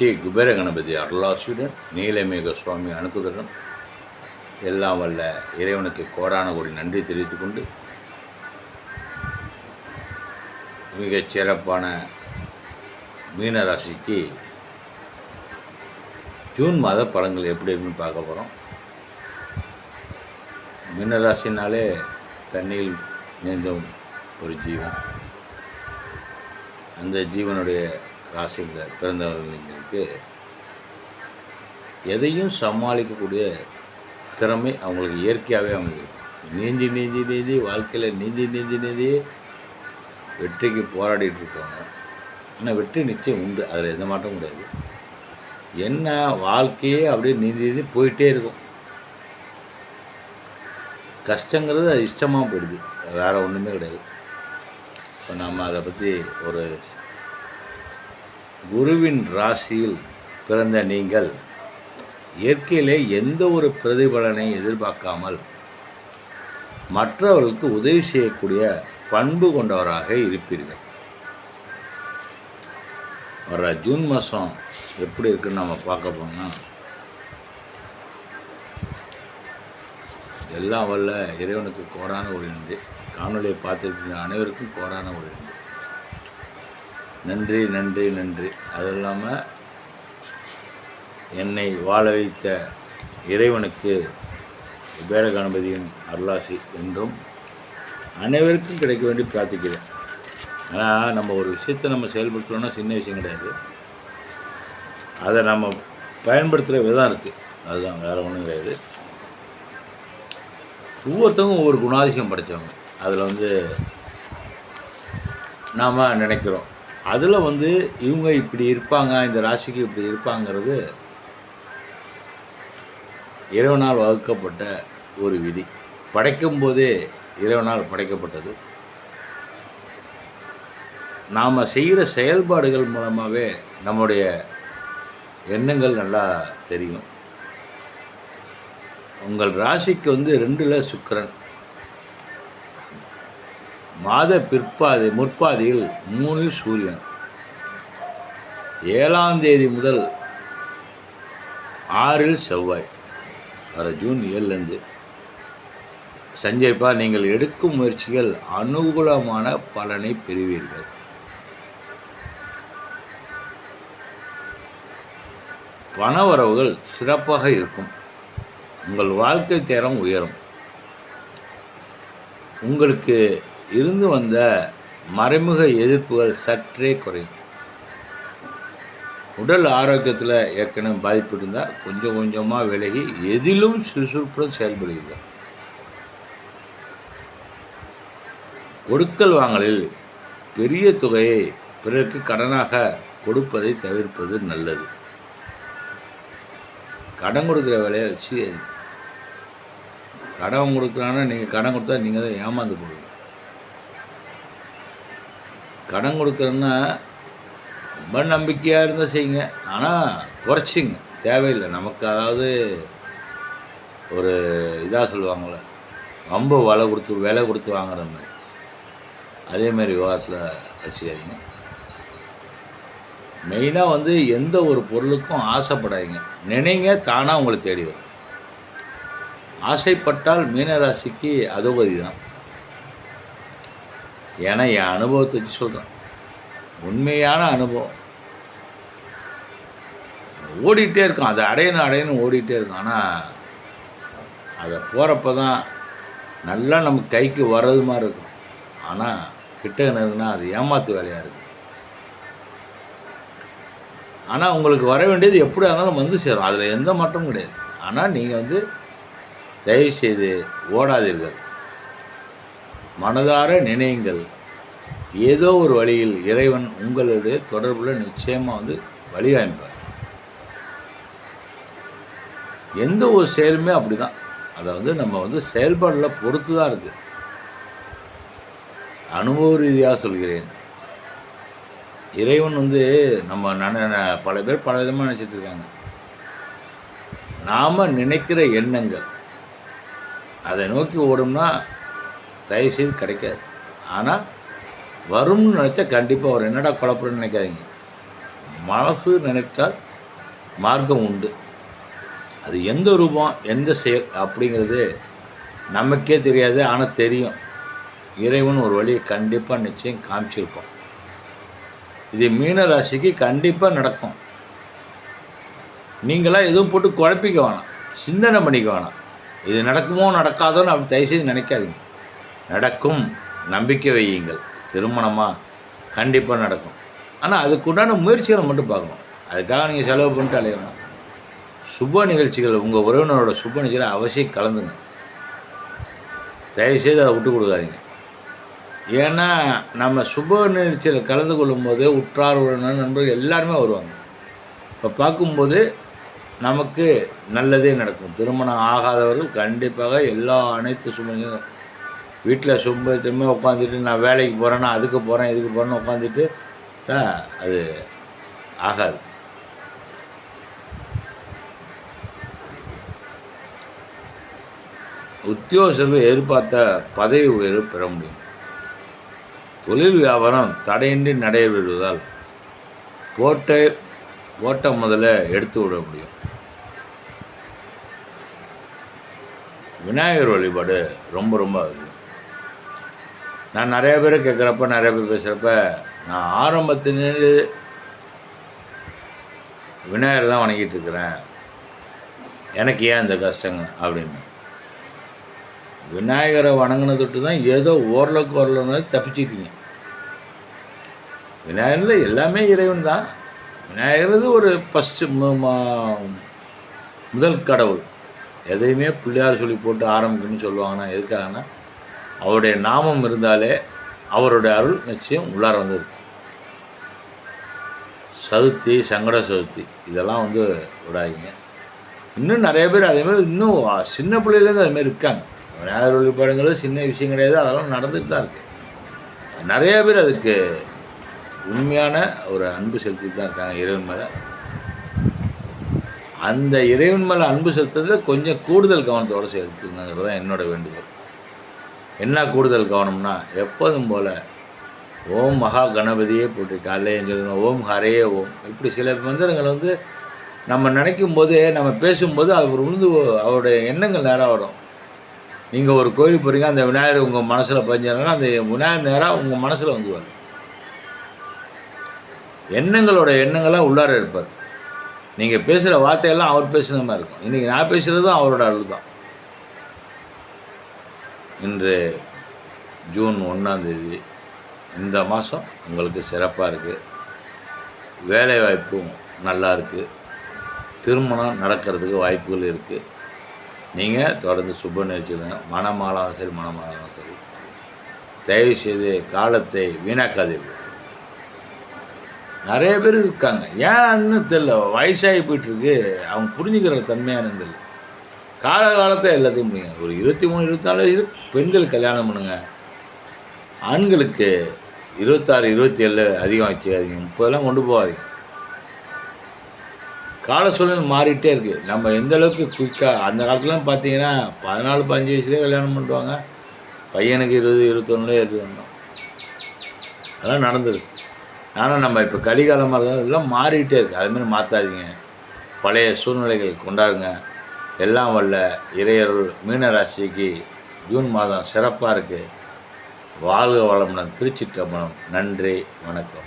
ஸ்ரீ குபேர கணபதி அருளாசியுடன் நீலமேக சுவாமி அனுப்புதலும் எல்லாம் வல்ல இறைவனுக்கு கோடான கோடி நன்றி தெரிவித்துக் கொண்டு மிகச் சிறப்பான மீனராசிக்கு ஜூன் மாத பழங்கள் எப்படி இருக்குன்னு பார்க்க போகிறோம் மீனராசினாலே தண்ணியில் நீந்தும் ஒரு ஜீவன். அந்த ஜீவனுடைய ராசியில் பிறந்தவர்களுக்கு எதையும் சமாளிக்கக்கூடிய திறமை அவங்களுக்கு இயற்கையாகவே அமைஞ்சிருக்கும் நீந்தி நீந்தி நீந்தி வாழ்க்கையில் நீந்தி நீந்தி நீந்தி வெற்றிக்கு போராடிட்டு இருக்காங்க ஆனால் வெற்றி நிச்சயம் உண்டு. அதில் எந்த மாற்றம் கிடையாது. என்ன வாழ்க்கையே அப்படியே நீந்தி நீந்தி போயிட்டே இருக்கும். கஷ்டங்கிறது அது இஷ்டமாக போயிடுது. வேறு ஒன்றுமே கிடையாது. இப்போ நம்ம அதை பற்றி ஒரு குருவின் ராசியில் பிறந்த நீங்கள் இயற்கையிலே எந்த ஒரு பிரதிபலனை எதிர்பார்க்காமல் மற்றவர்களுக்கு உதவி செய்யக்கூடிய பண்பு கொண்டவராக இருப்பீர்கள். வர ஜூன் மாதம் எப்படி இருக்குன்னு நம்ம பார்க்க போனால் எல்லாம் வல்ல இறைவனுக்கு கோடான ஒரு நன்றி. காணொலியை பார்த்துருக்கீங்க அனைவருக்கும் கோடான ஒரு நன்றி நன்றி நன்றி. அது இல்லாமல் என்னை வாழ வைத்த இறைவனுக்கு குபேர அருளாசி என்றும் அனைவருக்கும் கிடைக்க வேண்டி பிரார்த்திக்கிறேன். ஆனால் நம்ம ஒரு விஷயத்தை நம்ம செயல்படுத்தணும்னா சின்ன விஷயம் கிடையாது. அதை நம்ம பயன்படுத்துகிற விதம் இருக்குது அதுதான் வேறு ஒன்றும் கிடையாது. ஒவ்வொருத்தவங்க ஒவ்வொரு குணாதிசயம் படைத்தவங்க அதில் வந்து நாம் நினைக்கிறோம். அதில் வந்து இவங்க இப்படி இருப்பாங்க இந்த ராசிக்கு இப்படி இருப்பாங்கிறது இறைவனால் வகுக்கப்பட்ட ஒரு விதி. படைக்கும் போதே இறைவனால் படைக்கப்பட்டது. நாம் செய்கிற செயல்பாடுகள் மூலமாகவே நம்முடைய எண்ணங்கள் நல்லா தெரியும். உங்கள் ராசிக்கு வந்து ரெண்டில் சுக்கிரன். மாத பிற்பாதி முற்பாதியில் மூணில் சூரியன். ஏழாம் தேதி முதல் ஆறில் செவ்வாய். வர ஜூன் ஏழுலேருந்து. சஞ்சய்பா நீங்கள் எடுக்கும் முயற்சிகள் அனுகூலமான பலனை பெறுவீர்கள். பணவரவுகள் சிறப்பாக இருக்கும். உங்கள் வாழ்க்கை தரம் உயரும். உங்களுக்கு இருந்து வந்த மறைமுக எதிர்ப்புகள் சற்றே குறையும். உடல் ஆரோக்கியத்தில் ஏற்கனவே பாதிப்பு இருந்தால் கொஞ்சம் கொஞ்சமாக விலகி எதிலும் சுறுசுறுப்புடன் செயல்படுகிறது. கொடுக்கல் வாங்கலில் பெரிய தொகையை பிறருக்கு கடனாக கொடுப்பதை தவிர்ப்பது நல்லது. கடன் கொடுக்குற வேலையை வச்சு கடன் கொடுக்குறான்னா நீங்கள் கடன் கொடுத்தா நீங்கள் தான் ஏமாந்து போடுவீங்க கடன் கொடுக்குறேன்னா ரொம்ப நம்பிக்கையாக இருந்தால் செய்யுங்க. ஆனால் குறைச்சிங்க. தேவையில்லை. நமக்கு அதாவது ஒரு இதாக சொல்லுவாங்கள்ல ரொம்ப வலை கொடுத்து விலை கொடுத்து வாங்குற மாதிரி. அதேமாதிரி விவகாரத்தில் வச்சுக்காதீங்க. மெயினாக வந்து எந்த ஒரு பொருளுக்கும் ஆசைப்படாதீங்க. நினைங்க தானாக உங்களை தேடி வரும். ஆசைப்பட்டால் மீனராசிக்கு அதோகதி தான் ஏன்னா என் அனுபவத்தை வச்சு சொல்கிறேன் உண்மையான அனுபவம். ஓடிட்டே இருக்கும். அதை அடையணும் அடையணும் ஓடிட்டே இருக்கும். ஆனால் அதை போகிறப்ப தான் நல்லா நம்ம கைக்கு வர்றது மாதிரி இருக்கும். ஆனால் கிட்ட இருக்குன்னா அது ஏமாத்து வேலையாக இருக்கும் ஆனால் உங்களுக்கு வர வேண்டியது எப்படி இருந்தாலும் வந்து சேரும். அதில் எந்த மாற்றமும் கிடையாது. ஆனால் நீங்கள் வந்து தயவு செய்து ஓடாதீர்கள். மனதார நினையுங்கள் ஏதோ ஒரு வழியில் இறைவன் உங்களுடைய தொடர்பில் நிச்சயமாக வந்து வழி எந்த ஒரு செயலுமே அப்படி தான் அதை வந்து நம்ம வந்து செயல்பாடில் பொறுத்து தான் இருக்குது அனுபவ ரீதியாக சொல்கிறேன். இறைவன் வந்து நம்ம நன பல பேர் பல விதமாக நினச்சிட்டு இருக்காங்க. நாம் நினைக்கிற எண்ணங்கள். அதை நோக்கி ஓடும்னா தயவுசெய்து கிடைக்காது. ஆனால் வரும்னு நினச்சா கண்டிப்பாக வரும் என்னடா குழப்பம்னு நினைக்காதீங்க. மனசு நினைத்தால் மார்க்கம் உண்டு. அது எந்த ரூபம் எந்த செயல் அப்படிங்கிறது நமக்கே தெரியாது ஆனால் தெரியும். இறைவன் ஒரு வழியை கண்டிப்பாக நிச்சயம் காமிச்சிருப்போம் இது மீன ராசிக்கு கண்டிப்பாக நடக்கும். நீங்களாம் எதுவும் போட்டு குழப்பிக்க வேணாம். சிந்தனை பண்ணிக்க வேணாம். இது நடக்குமோ நடக்காதோன்னு அப்படி தயவுசெய்து நினைக்காதீங்க. நடக்கும். நம்பிக்கை வையுங்கள். திருமணமாக கண்டிப்பாக நடக்கும். ஆனால் அதுக்குண்டான முயற்சிகளை மட்டும் பார்க்கணும். அதுக்காக நீங்கள் செலவு பண்ணிட்டு அலைய சுப நிகழ்ச்சிகள் உங்கள் உறவினரோட சுப நிகழ்ச்சிகளை அவசியம் கலந்துங்க. தயவுசெய்து அதை விட்டு கொடுக்காதீங்க. ஏன்னா நம்ம சுப நிகழ்ச்சியில் கலந்து கொள்ளும்போது உற்றார் உறவினர் நண்பர்கள் எல்லாருமே வருவாங்க. இப்போ பார்க்கும்போது நமக்கு நல்லதே நடக்கும். திருமணம் ஆகாதவர்கள் கண்டிப்பாக எல்லா அனைத்து சுப வீட்டில் சும்மா திரும்ப உட்காந்துட்டு நான் வேலைக்கு போகிறேன்னா அதுக்கு போகிறேன் இதுக்கு போகிறேன்னு உட்காந்துட்டு தான் அது ஆகாது. உத்தியோகர்கள் எதிர்பார்த்த பதவி உயர்வு பெற முடியும். தொழில் வியாபாரம் தடையின்றி நடைபெறுவதால் போட்ட முதல்ல எடுத்து விட முடியும். விநாயகர் வழிபாடு ரொம்ப ரொம்ப நான் நிறைய பேர் கேட்குறப்ப நிறைய பேர் பேசுகிறப்ப நான் ஆரம்பத்திலிருந்து விநாயகர் தான் வணங்கிட்டு இருக்கிறேன். எனக்கு ஏன் இந்த கஷ்டங்க அப்படின்னு. விநாயகரை வணங்கின தொட்டு தான் ஏதோ ஓரளவுக்கு ஓரளவு தப்பிச்சுட்டீங்க விநாயகரில் எல்லாமே இறைவன் தான். விநாயகரது ஒரு ஃபஸ்ட்டு முதல் கடவுள். எதையுமே பிள்ளையார் சொல்லி போட்டு ஆரம்பிக்கணும்னு சொல்லுவாங்கன்னா எதுக்காகனா அவருடைய நாமம் இருந்தாலே அவருடைய அருள் நிச்சயம் உள்ளார வந்து இருக்கும் சதுர்த்தி சங்கட சதுர்த்தி இதெல்லாம் வந்து விடாதீங்க. இன்னும் நிறைய பேர் அதேமாதிரி இன்னும் சின்ன பிள்ளையிலேருந்து அதுமாதிரி இருக்காங்க. விநாயகர் வழிபாடுங்கிறது சின்ன விஷயம் கிடையாது அதெல்லாம் நடந்துட்டு தான் இருக்குது நிறைய பேர் அதுக்கு உண்மையான ஒரு அன்பு செலுத்திட்டு தான் இருக்காங்க இறைவன் மேலே. அந்த இறைவன் மேலே அன்பு செலுத்துறதுல கொஞ்சம் கூடுதல் கவனத்தோடு செலுத்துங்கிறது தான் என்னோட வேண்டுகோள். என்ன கூடுதல் கவனம்னா எப்போதும் போல் ஓம் மகா கணபதியே போட்டு காலையே சொல்லணும் ஓம் ஹரே ஓம். இப்படி சில மந்திரங்களை வந்து நம்ம நினைக்கும் போதே நம்ம பேசும்போது அவர் உழுந்து அவருடைய எண்ணங்கள் நேராக வரும் நீங்கள் ஒரு கோயில் போகிறீங்க அந்த விநாயகர் உங்கள் மனசில் பதிஞ்சாருன்னா அந்த விநாயகர் நேராக உங்கள் மனசில் வந்துவார். எண்ணங்களோட எண்ணங்களாக உள்ளார இருப்பார். நீங்கள் பேசுகிற வார்த்தையெல்லாம் அவர் பேசுகிற மாதிரி இருக்கும். இன்றைக்கி நான் பேசுகிறதும் அவரோட அருள் தான். இன்று ஜூன் ஒன்றாந்தேதி இந்த மாதம் உங்களுக்கு சிறப்பாக இருக்குது. வேலைவாய்ப்பும் நல்லா இருக்குது. திருமணம் நடக்கிறதுக்கு வாய்ப்புகள் இருக்குது. நீங்கள் தொடர்ந்து சுப நிகழ்ச்சிகள் மனமாலாம் சரி மனமாலாம் சரி. தயவு செய்து காலத்தை வீணாக்காதீர்கள். நிறைய பேர் இருக்காங்க. ஏன்னு தெரில வயசாகி போயிட்டுருக்கு அவங்க புரிஞ்சுக்கிற தன்மையான கால காலத்தை எல்லாத்தையும் முடியுங்க ஒரு இருபத்தி மூணு இருபத்தி நாலு பெண்கள் கல்யாணம் பண்ணுங்க. ஆண்களுக்கு இருபத்தாறு இருபத்தி ஏழு அதிகம் வச்சுக்காதீங்க முப்பதெல்லாம் கொண்டு போகாதீங்க. கால சூழ்நிலை மாறிட்டே இருக்குது நம்ம எந்த அளவுக்கு குயிக்காக அந்த காலத்துலாம் பார்த்தீங்கன்னா பதினாலு பதினஞ்சு வயசுலேயே கல்யாணம் பண்ணுவாங்க பையனுக்கு இருபது இருபத்தொன்னுலே இருந்தோம் அதெல்லாம் நடந்தது. ஆனால் நம்ம இப்போ கலிகாலமாக இருந்தாலும் எல்லாம் மாறிக்கிட்டே இருக்குது அதுமாதிரி மாற்றாதீங்க பழைய சூழ்நிலைகள் கொண்டாடுங்க. எல்லாம் வல்ல இறையருள் மீனராசிக்கு ஜூன் மாதம் சிறப்பாக இருக்குது வாழ்க வளமுடன் திருச்சிற்றம்பலம். நன்றி வணக்கம்.